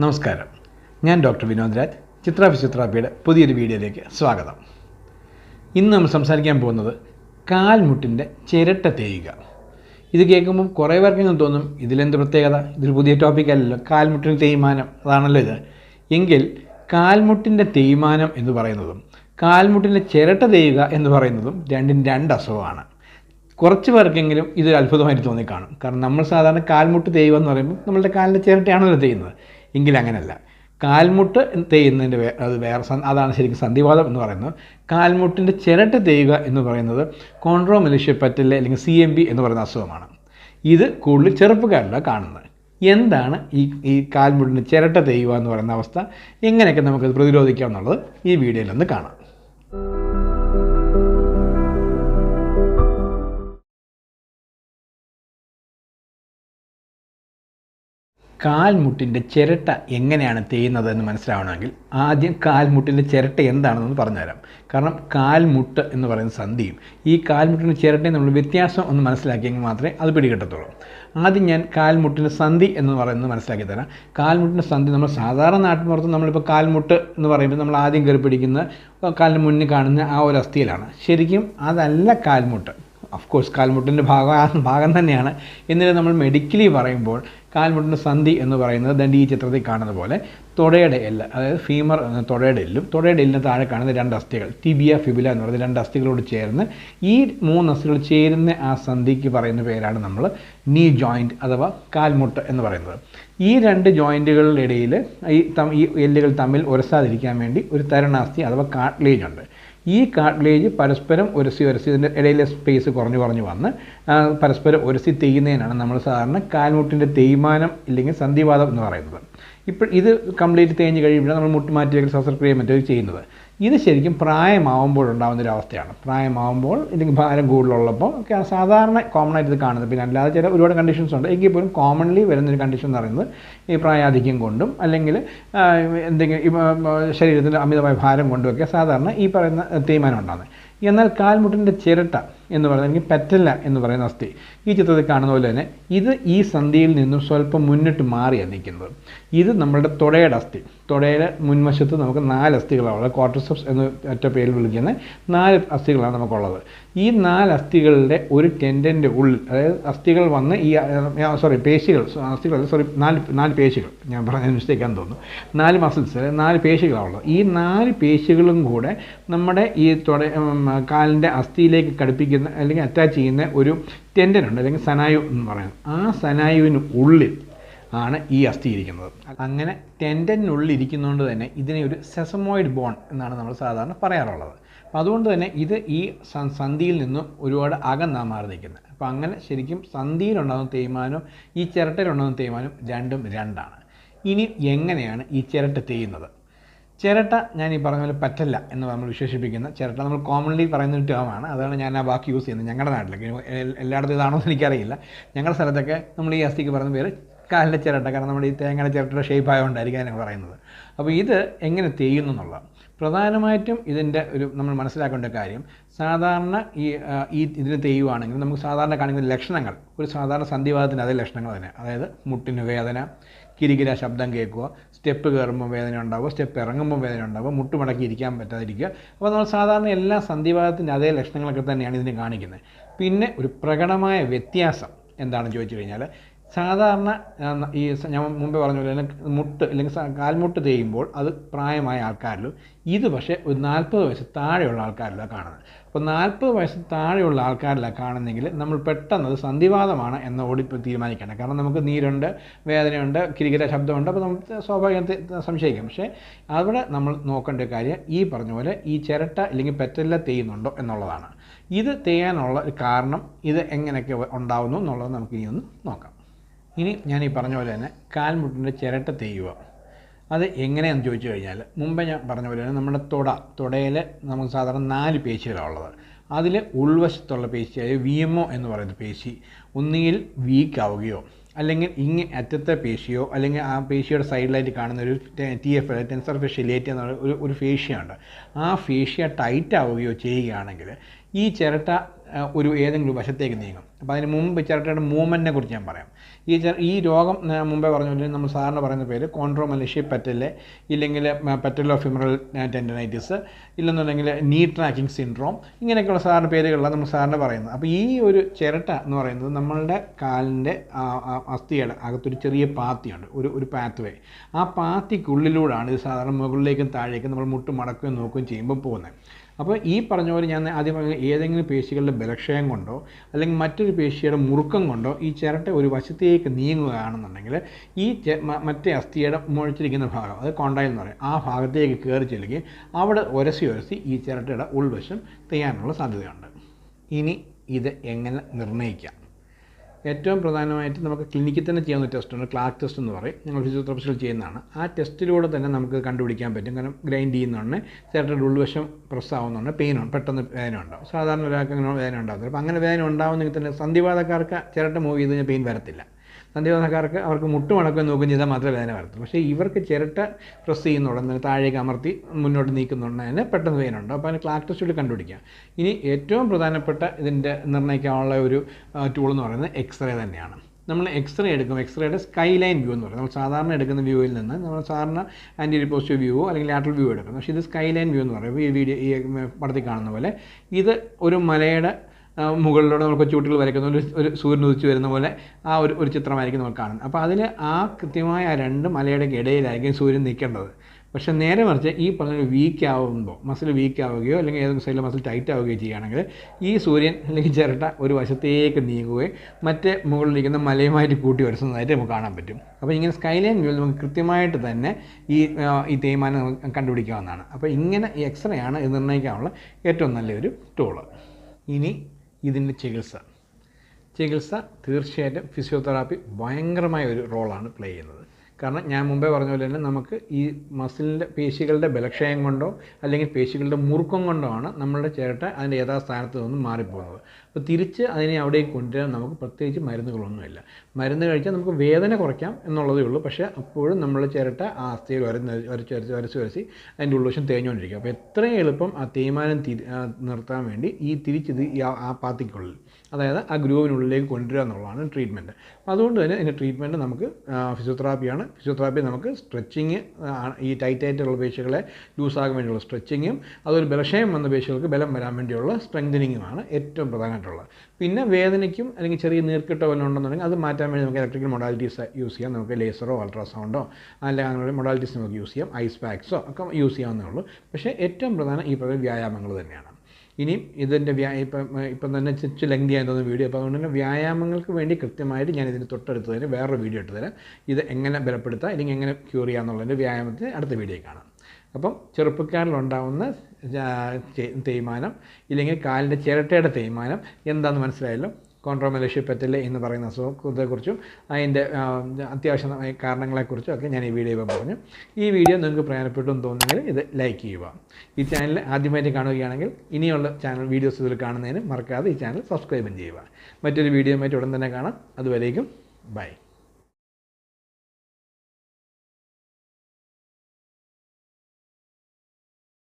നമസ്കാരം. ഞാൻ ഡോക്ടർ വിനോദ് രാജ്. ചിത്ര ഫിസിയോതെറാപ്പിയുടെ പുതിയൊരു വീഡിയോയിലേക്ക് സ്വാഗതം. ഇന്ന് നമ്മൾ സംസാരിക്കാൻ പോകുന്നത് കാൽമുട്ടിന്റെ ചിരട്ട തേയുക. ഇത് കേൾക്കുമ്പം കുറേ പേർക്കെങ്കിലും തോന്നും ഇതിലെന്ത് പ്രത്യേകത? ഇതൊരു പുതിയ ടോപ്പിക് അല്ലല്ലോ. കാൽമുട്ടിന് തേയ്മാനം അതാണല്ലോ ഇത്. എങ്കിൽ കാൽമുട്ടിന്റെ തേയ്മാനം എന്ന് പറയുന്നതും കാൽമുട്ടിന്റെ ചിരട്ട തേയുക എന്ന് പറയുന്നതും രണ്ടും രണ്ട് അസുഖമാണ്. കുറച്ച് പേർക്കെങ്കിലും ഇതൊരു അത്ഭുതമായിട്ട് തോന്നിക്കാണും. കാരണം നമ്മൾ സാധാരണ കാൽമുട്ട് തേയുക എന്ന് പറയുമ്പോൾ നമ്മളുടെ കാലിന്റെ ചിരട്ടയാണല്ലോ തേയുന്നത്. എങ്കിൽ അങ്ങനെയല്ല കാൽമുട്ട് തേയുന്നതിന്റെ വേ അത് വേറെ അതാണ് ശരിക്കും സന്ധിവാദം എന്ന് പറയുന്നത്. കാൽമുട്ടിന്റെ ചിരട്ട തേയുക എന്ന് പറയുന്നത് കോൺട്രോ മലേഷ്യ പറ്റില്ല അല്ലെങ്കിൽ സി എം ബി എന്ന് പറയുന്ന അസുഖമാണ്. ഇത് കൂടുതൽ ചെറുപ്പക്കാരിലാണ് കാണുന്നത്. എന്താണ് ഈ ഈ കാൽമുട്ടിന്റെ ചിരട്ട തേയുക എന്ന് പറയുന്ന അവസ്ഥ? എങ്ങനെയൊക്കെ നമുക്കത് പ്രതിരോധിക്കാം എന്നുള്ളത് ഈ വീഡിയോയിൽ ഒന്ന് കാണാം. കാൽമുട്ടിന്റെ ചിരട്ട എങ്ങനെയാണ് തേയുന്നത് എന്ന് മനസ്സിലാവണമെങ്കിൽ ആദ്യം കാൽമുട്ടിന്റെ ചിരട്ട എന്താണെന്ന് പറഞ്ഞുതരാം. കാരണം കാൽമുട്ട് എന്ന് പറയുന്ന സന്ധിയും ഈ കാൽമുട്ടിന്റെ ചിരട്ടയും നമ്മൾ വ്യത്യാസം ഒന്ന് മനസ്സിലാക്കിയെങ്കിൽ മാത്രമേ അത് പിടികിട്ടത്തുള്ളൂ. ആദ്യം ഞാൻ കാൽമുട്ടിന്റെ സന്ധി എന്ന് പറയുന്നത് മനസ്സിലാക്കി തരാം. കാൽമുട്ടിന്റെ സന്ധി നമ്മൾ സാധാരണ നാട്ടിൻപുറത്ത് നമ്മളിപ്പോൾ കാൽമുട്ട് എന്ന് പറയുമ്പോൾ നമ്മൾ ആദ്യം കയറി പിടിക്കുന്ന കാലിന് മുന്നിൽ കാണുന്ന ആ ഒരു അസ്ഥിയിലാണ് ശരിക്കും അതല്ല കാൽമുട്ട്. ഓഫ് കോഴ്സ് കാൽമുട്ടിന്റെ ഭാഗം ഭാഗം തന്നെയാണ്. എന്നിട്ട് നമ്മൾ മെഡിക്കലി പറയുമ്പോൾ കാൽമുട്ടിന്റെ സന്ധി എന്ന് പറയുന്നത് ദണ്ട് ഈ ചിത്രത്തിൽ കാണുന്ന പോലെ തുടയുടെ എല്ല് അതായത് ഫീമർ എന്ന തുടയുടെ എല്ലും. തുടയുടെ എല്ലിന് താഴെ കാണുന്ന രണ്ട് അസ്ഥികൾ ടിബിയ ഫിബില എന്ന് പറയുന്ന രണ്ട് അസ്ഥികളോട് ചേർന്ന് ഈ മൂന്ന് അസ്ഥികൾ ചേരുന്ന ആ സന്ധിക്ക് പറയുന്ന പേരാണ് നമ്മൾ നീ ജോയിന്റ് അഥവാ കാൽമുട്ട് എന്ന് പറയുന്നത്. ഈ രണ്ട് ജോയിന്റുകളുടെ ഇടയിൽ ഈ ഈ എല്ലുകൾ തമ്മിൽ ഉരസാതിരിക്കാൻ വേണ്ടി ഒരു തരണാസ്ഥി അഥവാ കാട്ട്ലേജ് ഉണ്ട്. ഈ കാട്ട്ലേജ് പരസ്പരം ഉരസി ഉരസി ഇതിന്റെ ഇടയിലെ സ്പേസ് കുറഞ്ഞു കുറഞ്ഞു വന്ന് പരസ്പരം ഉരസി തേയുന്നതിനാണ് നമ്മൾ സാധാരണ കാൽമുട്ടിന്റെ തേയ്മാനം ഇല്ലെങ്കിൽ സന്ധിവാദം എന്ന് പറയുന്നത്. ഇപ്പോൾ ഇത് കംപ്ലീറ്റ് തേഞ്ഞ് കഴിയുമ്പോഴാണ് നമ്മൾ മുട്ടി മാറ്റി വെക്കൽ ശസ്ത്രക്രിയ മറ്റൊരു ചെയ്യുന്നത്. ഇത് ശരിക്കും അവസ്ഥയാണ്. പ്രായമാവുമ്പോൾ ഇല്ലെങ്കിൽ ഭാരം കൂടുതലുള്ളപ്പോൾ സാധാരണ കോമൺ ആയിട്ട് ഇത് കാണുന്നത്. പിന്നെ അല്ലാതെ ചില ഒരുപാട് കണ്ടീഷൻസ് ഉണ്ട്. എങ്കിൽ പോലും കോമൺലി വരുന്നൊരു കണ്ടീഷൻ എന്ന് പറയുന്നത് ഈ പ്രായാധിക്യം കൊണ്ടും അല്ലെങ്കിൽ എന്തെങ്കിലും ശരീരത്തിന്റെ അമിതമായ ഭാരം കൊണ്ടുമൊക്കെ സാധാരണ ഈ പറയുന്ന തേയ്മാനം ഉണ്ടാകുന്നത്. എന്നാൽ കാൽമുട്ടിന്റെ ചിരട്ട എന്ന് പറയുന്നത് അല്ലെങ്കിൽ പെറ്റല്ല എന്ന് പറയുന്ന അസ്ഥി ഈ ചിത്രത്തിൽ കാണുന്ന പോലെ തന്നെ ഇത് ഈ സന്ധിയിൽ നിന്നും സ്വല്പം മുന്നിട്ട് മാറിയാണ് നിൽക്കുന്നത്. ഇത് നമ്മുടെ തുടയുടെ അസ്ഥി തുടയുടെ മുൻവശത്ത് നമുക്ക് നാല് അസ്ഥികളാണ് ക്വാർട്ടർസെപ്സ് എന്ന് ഒറ്റ പേരിൽ വിളിക്കുന്ന നാല് അസ്ഥികളാണ് നമുക്കുള്ളത്. ഈ നാല് അസ്ഥികളുടെ ഒരു ടെൻഡന്റെ ഉള്ളിൽ അതായത് അസ്ഥികൾ വന്ന് ഈ സോറി പേശികൾ അസ്ഥികൾ സോറി നാല് നാല് പേശികൾ. ഞാൻ പറഞ്ഞ മിസ്റ്റേക്കാൻ തോന്നുന്നു. നാല് മസിൽസ് അതായത് നാല് പേശികളാണുള്ളത് ഈ നാല് പേശികളും കൂടെ നമ്മുടെ ഈ തുട കാലിന്റെ അസ്ഥിയിലേക്ക് ഘടിപ്പിക്കുന്ന അല്ലെങ്കിൽ അറ്റാച്ച് ചെയ്യുന്ന ഒരു ടെൻഡൻ ഉണ്ട് അല്ലെങ്കിൽ സനായു എന്ന് പറയുന്നത്. ആ സനായുവിന് ഉള്ളിൽ ആണ് ഈ അസ്ഥി ഇരിക്കുന്നത്. അങ്ങനെ ടെൻഡനുള്ളിൽ ഇരിക്കുന്നതുകൊണ്ട് തന്നെ ഇതിനെ ഒരു സെസമോയിഡ് ബോൺ എന്നാണ് നമ്മൾ സാധാരണ പറയാറുള്ളത്. അപ്പോൾ അതുകൊണ്ട് തന്നെ ഇത് ഈ സന്ധിയിൽ നിന്നും ഒരുപാട് അകന്നാ മാറി നിൽക്കുന്നത് അപ്പോൾ അങ്ങനെ ശരിക്കും സന്ധിയിലുണ്ടാകുന്ന തേയ്മാനവും ഈ ചിരട്ടയിലുണ്ടാകുന്ന തേയ്മാനം രണ്ടും രണ്ടാണ്. ഇനി എങ്ങനെയാണ് ഈ ചിരട്ട തേയുന്നത്? ചിരട്ട ഞാൻ ഈ പറഞ്ഞ പോലെ പറ്റല്ല എന്ന് നമ്മൾ വിശേഷിപ്പിക്കുന്ന ചിരട്ട നമ്മൾ കോമൺലി പറയുന്ന ഒരു ടേമാണ് അതാണ് ഞാൻ ആ വാക്ക് യൂസ് ചെയ്യുന്നത്. ഞങ്ങളുടെ നാട്ടിലൊക്കെ എല്ലായിടത്തും ഇതാണോ എന്ന് എനിക്കറിയില്ല. ഞങ്ങളുടെ സ്ഥലത്തൊക്കെ നമ്മൾ ഈ അസ്ഥിക്ക് പറയുന്ന പേര് കാലിന്റെ ചിരട്ട. കാരണം നമ്മുടെ ഈ തേങ്ങയുടെ ചിരട്ടയുടെ ഷേപ്പ് ആയതുകൊണ്ടായിരിക്കും ഞാൻ പറയുന്നത്. അപ്പോൾ ഇത് എങ്ങനെ തേയുന്നു എന്നുള്ളത്. പ്രധാനമായിട്ടും ഇതിന്റെ ഒരു നമ്മൾ മനസ്സിലാക്കേണ്ട കാര്യം സാധാരണ ഈ ഈ ഇതിന് തെയ്യുവാണെങ്കിൽ നമുക്ക് സാധാരണ കാണിക്കുന്ന ലക്ഷണങ്ങൾ ഒരു സാധാരണ സന്ധിവാദത്തിന്റെ അതേ ലക്ഷണങ്ങൾ തന്നെ. അതായത് മുട്ടിന് വേദന കിരികിര ശബ്ദം കേൾക്കുക. സ്റ്റെപ്പ് കയറുമ്പോൾ വേദന ഉണ്ടാവുക. സ്റ്റെപ്പ് ഇറങ്ങുമ്പോൾ വേദന ഉണ്ടാവുക. മുട്ടുമടക്കി ഇരിക്കാൻ പറ്റാതിരിക്കുക. അപ്പോൾ നമ്മൾ സാധാരണ എല്ലാ സന്ധിവാദത്തിന്റെ അതേ ലക്ഷണങ്ങളൊക്കെ തന്നെയാണ് ഇതിന് കാണിക്കുന്നത്. പിന്നെ ഒരു പ്രകടമായ വ്യത്യാസം എന്താണെന്ന് ചോദിച്ചു കഴിഞ്ഞാൽ സാധാരണ ഈ ഞാൻ മുമ്പേ പറഞ്ഞ പോലെ മുട്ട് അല്ലെങ്കിൽ കാൽമുട്ട് തേയുമ്പോൾ അത് പ്രായമായ ആൾക്കാരിലും ഇത് പക്ഷേ ഒരു നാൽപ്പത് വയസ്സ് താഴെയുള്ള ആൾക്കാരിലാണ് കാണുന്നത്. അപ്പോൾ നാൽപ്പത് വയസ്സ് താഴെയുള്ള ആൾക്കാരിലാണ് കാണുന്നെങ്കിൽ നമ്മൾ പെട്ടെന്ന് അത് സന്ധിവാദമാണ് എന്ന് ഓടി തീരുമാനിക്കണം കാരണം നമുക്ക് നീരുണ്ട് വേദനയുണ്ട് കിരികിര ശബ്ദമുണ്ട് അപ്പോൾ നമുക്ക് സ്വാഭാവികം സംശയിക്കാം. പക്ഷേ അവിടെ നമ്മൾ നോക്കേണ്ട കാര്യം ഈ പറഞ്ഞ പോലെ ഈ ചിരട്ട അല്ലെങ്കിൽ പെറ്റല്ല തേയുന്നുണ്ടോ എന്നുള്ളതാണ്. ഇത് തേയാനുള്ള കാരണം ഇത് എങ്ങനെയൊക്കെ ഉണ്ടാവുന്നു എന്നുള്ളത് നമുക്ക് ഇനി ഒന്ന് നോക്കാം. ഇനി ഞാൻ ഈ പറഞ്ഞ പോലെ തന്നെ കാൽമുട്ടിന്റെ ചിരട്ട തെയ്യുക അത് എങ്ങനെയാണെന്ന് ചോദിച്ചു കഴിഞ്ഞാൽ മുമ്പേ ഞാൻ പറഞ്ഞ പോലെ തന്നെ നമ്മുടെ തുട തുടയിൽ നമുക്ക് സാധാരണ നാല് പേശികളാണ് ഉള്ളത്. അതിൽ ഉൾവശത്തുള്ള പേശി അതായത് വി എം ഒ എന്ന് പറയുന്ന പേശി ഒന്നുകിൽ വീക്ക് ആവുകയോ അല്ലെങ്കിൽ ഇങ്ങ് അറ്റത്തെ പേശിയോ അല്ലെങ്കിൽ ആ പേശിയുടെ സൈഡിലായിട്ട് കാണുന്ന ഒരു ടി എഫ് ടെൻസർ ഫെഷ്യലേറ്റ് എന്ന ഒരു ഒരു ഫേഷ്യ ഉണ്ട് ആ ഫേഷ്യ ടൈറ്റ് ആവുകയോ ചെയ്യുകയാണെങ്കിൽ ഈ ചിരട്ട ഒരു ഏതെങ്കിലും വശത്തേക്ക് നീങ്ങും. അപ്പോൾ അതിന് മുമ്പ് ചിരട്ടയുടെ മൂവ്മെന്റിനെ കുറിച്ച് ഞാൻ പറയാം. ഈ ഈ രോഗം മുമ്പേ പറഞ്ഞ പോലെ നമ്മൾ സാധാരണ പറയുന്ന പേര് കോൺട്രോമലേഷ്യ പെറ്റൽ ഇല്ലെങ്കിൽ പെറ്റലോ ഫിമറൽ ടെൻഡനൈറ്റിസ് ഇല്ലെന്നുണ്ടെങ്കിൽ നീ ട്രാക്കിംഗ് സിൻഡ്രോം ഇങ്ങനെയൊക്കെയുള്ള സാധാരണ പേരുകളാണ് നമ്മൾ സാധാരണ പറയുന്നത്. അപ്പോൾ ഈ ഒരു ചിരട്ട എന്ന് പറയുന്നത് നമ്മളുടെ കാലിന്റെ അസ്ഥിയുടെ അകത്തൊരു ചെറിയ പാത്തിയുണ്ട്. ഒരു ഒരു പാത്ത് വേ ആ പാത്തിക്കുള്ളിലൂടെയാണ് ഇത് സാധാരണ മുകളിലേക്കും താഴേക്കും നമ്മൾ മുട്ട് മടക്കുകയും നോക്കുകയും ചെയ്യുമ്പോൾ പോകുന്നത്. അപ്പോൾ ഈ പറഞ്ഞ പോലെ ഞാൻ ആദ്യം പറഞ്ഞ ഏതെങ്കിലും പേശികളുടെ ബലക്ഷയം കൊണ്ടോ അല്ലെങ്കിൽ മറ്റൊരു പേശിയുടെ മുറുക്കം കൊണ്ടോ ഈ ചിരട്ട ഒരു വശത്തേക്ക് നീങ്ങുകയാണെന്നുണ്ടെങ്കിൽ ഈ മറ്റേ അസ്ഥിയുടെ മുഴച്ചിരിക്കുന്ന ഭാഗം അത് കോണ്ടായിൽ എന്ന് പറയും ആ ഭാഗത്തേക്ക് കയറി ചെല്ലുകയും അവിടെ ഉരസി ഉരസി ഈ ചിരട്ടയുടെ ഉൾവശം തെയ്യാനുള്ള സാധ്യതയുണ്ട്. ഇനി ഇത് എങ്ങനെ നിർണയിക്കാം? ഏറ്റവും പ്രധാനമായിട്ട് നമുക്ക് ക്ലിനിക്കിൽ തന്നെ ചെയ്യാവുന്ന ടെസ്റ്റുണ്ട് ക്ലാർക്ക് ടെസ്റ്റ് എന്ന് പറയും. ഞങ്ങൾ ഫിസിയോതെറാപ്പിസ്റ്റിൽ ചെയ്യുന്നതാണ്. ആ ടെസ്റ്റിലൂടെ തന്നെ നമുക്ക് കണ്ടുപിടിക്കാൻ പറ്റും. കാരണം ഗ്രൈൻഡ് ചെയ്യുന്നതാണ്. ചേട്ടന്റെ ഉൾവശം പ്രസ് ആവുന്നുണ്ട് പെയിനുണ്ട്. പെട്ടെന്ന് വേദന ഉണ്ടാവും സാധാരണ ഒരാൾക്ക് അങ്ങനെ വേദന ഉണ്ടാകത്തില്ല അപ്പോൾ അങ്ങനെ വേദന ഉണ്ടാവുന്നെങ്കിൽ തന്നെ സന്ധിവാതക്കാർക്ക് ചിരട്ട മൂവ് ചെയ്ത് കഴിഞ്ഞാൽ പെയിൻ വരത്തില്ല. സന്ധിവാദക്കാർക്ക് അവർക്ക് മുട്ട് മടക്കുകയും നോക്കുകയും ചെയ്താൽ മാത്രമേ വേദന വരത്തുള്ളൂ. പക്ഷേ ഇവർക്ക് ചിരട്ട പ്രസ് ചെയ്യുന്നുണ്ട് താഴേക്ക് അമർത്തി മുന്നോട്ട് നീക്കുന്നുണ്ടെന്ന് പെട്ടെന്ന് വേദനയുണ്ട് അപ്പോൾ അതിന് ക്ലാക്ക് ടെസ്റ്റിൽ കണ്ടുപിടിക്കാം. ഇനി ഏറ്റവും പ്രധാനപ്പെട്ട ഇതിന്റെ നിർണയിക്കാനുള്ള ഒരു ടൂൾ എന്ന് പറയുന്നത് എക്സ്റേ തന്നെയാണ്. നമ്മൾ എക്സ്റേ എടുക്കും. എക്സ്റേയുടെ സ്കൈ ലൈൻ വ്യൂ എന്ന് പറയും. നമ്മൾ സാധാരണ എടുക്കുന്ന വ്യൂവിൽ നിന്ന് നമ്മൾ സാധാരണ ആന്റി പോസിറ്റീവ് വ്യൂവോ അല്ലെങ്കിൽ ലാറ്ററൽ വ്യൂ എടുക്കും. പക്ഷേ ഇത് സ്കൈ ലൈൻ വ്യൂ എന്ന് പറയും. ഈ വീഡിയോ ഈ പടത്തിൽ കാണുന്ന പോലെ. ഇത് ഒരു മലയുടെ മുകളിലൂടെ നമ്മൾ കൊച്ചുകുട്ടികൾ വരയ്ക്കുന്ന ഒരു ഒരു സൂര്യൻ ഉദിച്ചു വരുന്ന പോലെ ആ ഒരു ഒരു ചിത്രമായിരിക്കും നമ്മൾ കാണുന്നത്. അപ്പോൾ അതിൽ ആ കൃത്യമായ ആ രണ്ട് മലയുടെ ഇടയിലായിരിക്കും സൂര്യൻ നിൽക്കേണ്ടത്. പക്ഷേ നേരെ മറിച്ച് ഈ പറഞ്ഞ വീക്ക് ആവുമ്പോൾ മസിൽ വീക്ക് ആവുകയോ അല്ലെങ്കിൽ ഏതെങ്കിലും സൈഡിൽ മസിൽ ടൈറ്റ് ആവുകയോ ചെയ്യുകയാണെങ്കിൽ ഈ സൂര്യൻ അല്ലെങ്കിൽ ചിരട്ട ഒരു വശത്തേക്ക് നീങ്ങുകയും മറ്റേ മുകളിലിരിക്കുന്ന മലയുമായിട്ട് കൂട്ടി വരച്ചതായിട്ട് നമുക്ക് കാണാൻ പറ്റും. അപ്പോൾ ഇങ്ങനെ സ്കൈലൈൻ വ്യൂ നമുക്ക് കൃത്യമായിട്ട് തന്നെ ഈ ഈ തേയ്മാനം നമുക്ക് കണ്ടുപിടിക്കാവുന്നതാണ്. അപ്പോൾ ഇങ്ങനെ ഈ എക്സ്റേ ആണ് ഇത് നിർണയിക്കാനുള്ള ഏറ്റവും നല്ലൊരു ടൂൾ ഇനി ഇതിന്റെ ചികിത്സ. ചികിത്സ തീർച്ചയായിട്ടും ഫിസിയോതെറാപ്പി ഭയങ്കരമായ ഒരു റോളാണ് പ്ലേ ചെയ്യുന്നത്. കാരണം ഞാൻ മുമ്പേ പറഞ്ഞ പോലെ തന്നെ നമുക്ക് ഈ മസിലിന്റെ പേശികളുടെ ബലക്ഷയം കൊണ്ടോ അല്ലെങ്കിൽ പേശികളുടെ മുറുക്കം കൊണ്ടോ ആണ് നമ്മളുടെ ചിരട്ട അതിന്റെ യഥാസ്ഥാനത്ത് നിന്നും മാറിപ്പോകുന്നത്. അപ്പോൾ തിരിച്ച് അതിനെ അവിടേക്ക് കൊണ്ടുവരാൻ നമുക്ക് പ്രത്യേകിച്ച് മരുന്നുകളൊന്നുമില്ല. മരുന്ന് കഴിച്ചാൽ നമുക്ക് വേദന കുറയ്ക്കാം എന്നുള്ളതേ ഉള്ളൂ. പക്ഷേ അപ്പോഴും നമ്മൾ ചിരട്ട ആ അസ്ഥിയിൽ വരച്ച് വരച്ച് വരച്ച് വരച്ച് വരച്ച് അതിന്റെ ഉള്ളുവശം തേഞ്ഞുകൊണ്ടിരിക്കും. അപ്പോൾ എത്രയും എളുപ്പം ആ തേയ്മാനം തിരി നിർത്താൻ വേണ്ടി ഈ തിരിച്ചിത് ഈ ആ- പാത്തിക്കുള്ളിൽ അതായത് ആ ഗ്രൂവിനുള്ളിലേക്ക് കൊണ്ടുവരിക എന്നുള്ളതാണ് ട്രീറ്റ്മെന്റ്. അപ്പോൾ അതുകൊണ്ട് തന്നെ ഇതിന്റെ ട്രീറ്റ്മെന്റ് നമുക്ക് ഫിസിയോതെറാപ്പിയാണ്. ഫിസിയോതെറാപ്പി നമുക്ക് സ്ട്രെച്ചിങ് ഈ ടൈറ്റ് ആയിട്ടുള്ള പേശികളെ ലൂസാകാൻ വേണ്ടിയുള്ള സ്ട്രെച്ചിങ്ങും അതൊരു ബലക്ഷയം വന്ന പേശികൾക്ക് ബലം വരാൻ വേണ്ടിയുള്ള സ്ട്രെങ്തനിങ്ങുമാണ് ഏറ്റവും പ്രധാനമായിട്ടുള്ളത് പിന്നെ വേദനയ്ക്കും അല്ലെങ്കിൽ ചെറിയ നീർക്കിട്ടോ വല്ലതും ഉണ്ടെന്നുണ്ടെങ്കിൽ അത് മാറ്റാൻ വേണ്ടി നമുക്ക് ഇലക്ട്രിക്കൽ മൊഡാലിറ്റീസ് യൂസ് ചെയ്യാം. നമുക്ക് ലേസറോ അൾട്രാസൗണ്ടോ അല്ലെങ്കിൽ അങ്ങനെയുള്ള മൊഡാലിറ്റീസ് നമുക്ക് യൂസ് ചെയ്യാം. ഐസ് പാക്സോ ഒക്കെ യൂസ് ചെയ്യാവുന്നേ ഉള്ളൂ. പക്ഷേ ഏറ്റവും പ്രധാനം ഈ പറയുന്ന വ്യായാമങ്ങൾ തന്നെയാണ്. ഇനിയും ഇതിന്റെ വ്യാ ഇപ്പം ഇപ്പം തന്നെ ചിച്ച് ലെങ്തി ആയി തോന്നുന്ന വീഡിയോ അപ്പോൾ അതുകൊണ്ട് തന്നെ വ്യായാമങ്ങൾക്ക് വേണ്ടി കൃത്യമായിട്ട് ഞാൻ ഇതിന് തൊട്ടടുത്ത് തന്നെ വേറൊരു വീഡിയോ ഇട്ട് തരാം. ഇത് എങ്ങനെ ബലപ്പെടുത്താം അല്ലെങ്കിൽ എങ്ങനെ ക്യൂർ ചെയ്യാമെന്നുള്ളതിന്റെ വ്യായാമത്തിന് അടുത്ത വീഡിയോ കാണാം. അപ്പം ചെറുപ്പക്കാരിലുണ്ടാവുന്ന തേയ്മാനം ഇല്ലെങ്കിൽ കാലിന്റെ ചിരട്ടയുടെ തേയ്മാനം എന്താണെന്ന് മനസ്സിലായല്ലോ? കോൺട്രോമലേഷ്യ പെറ്റൽ എന്ന് പറയുന്ന അസുഖത്തെക്കുറിച്ചും അതിന്റെ അത്യാവശ്യം കാരണങ്ങളെക്കുറിച്ചും ഒക്കെ ഞാൻ ഈ വീഡിയോയിൽ പറഞ്ഞു. ഈ വീഡിയോ നിങ്ങൾക്ക് പ്രയോജനപ്പെട്ടു എന്ന് തോന്നുന്നെങ്കിൽ ഇത് ലൈക്ക് ചെയ്യുക. ഈ ചാനൽ ആദ്യമായിട്ട് കാണുകയാണെങ്കിൽ ഇനിയുള്ള ചാനൽ വീഡിയോസ് ഇതിൽ കാണുന്നതിന് മറക്കാതെ ഈ ചാനൽ സബ്സ്ക്രൈബും ചെയ്യുക. മറ്റൊരു വീഡിയോയുമായിട്ട് ഉടൻ തന്നെ കാണാം. അതുവരേക്കും ബൈ.